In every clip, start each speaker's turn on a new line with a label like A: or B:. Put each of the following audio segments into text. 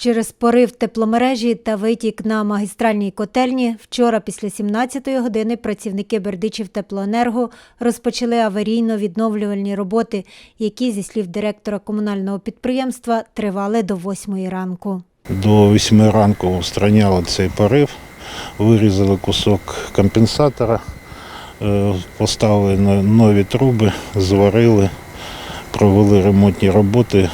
A: Через порив тепломережі та витік на магістральній котельні вчора після 17-ї години працівники Бердичів теплоенерго розпочали аварійно-відновлювальні роботи, які, зі слів директора комунального підприємства, тривали до 8 ранку.
B: До 8 ранку устраняли цей порив, вирізали кусок компенсатора, е, поставили нові труби, зварили, провели ремонтні роботи.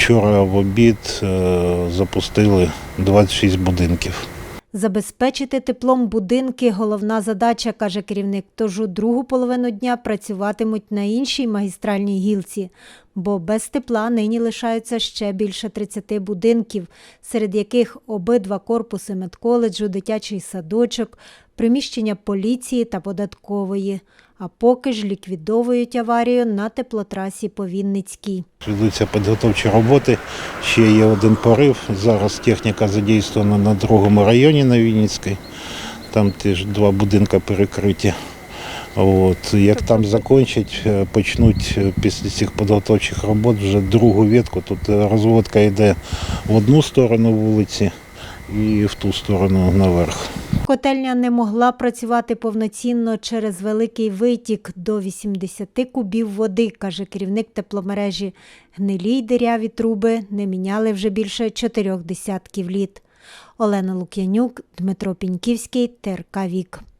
B: Вчора в обід е, запустили 26 будинків.
A: Забезпечити теплом будинки – головна задача, каже керівник. Тож у другу половину дня працюватимуть на іншій магістральній гілці, бо без тепла нині лишаються ще більше 30 будинків, серед яких обидва корпуси медколеджу, дитячий садочок, приміщення поліції та податкової. А поки ж ліквідовують аварію на теплотрасі по Вінницькій.
B: Ведуться підготовчі роботи. Ще є один порив. Зараз техніка задійствована на другому районі на Вінницькій. Там теж два будинки перекриті. От. Як там закінчать, е, почнуть е, після цих підготовчих робот вже другу ветку. Тут е, розводка йде в одну сторону вулиці і в ту сторону наверх.
A: Котельня не могла працювати повноцінно через великий витік до 80 кубів води, каже керівник тепломережі. Гнилі й диряві труби не міняли вже більше чотирьох десятків літ. Олена Лук'янюк, Дмитро Піньківський, ТРК Вік.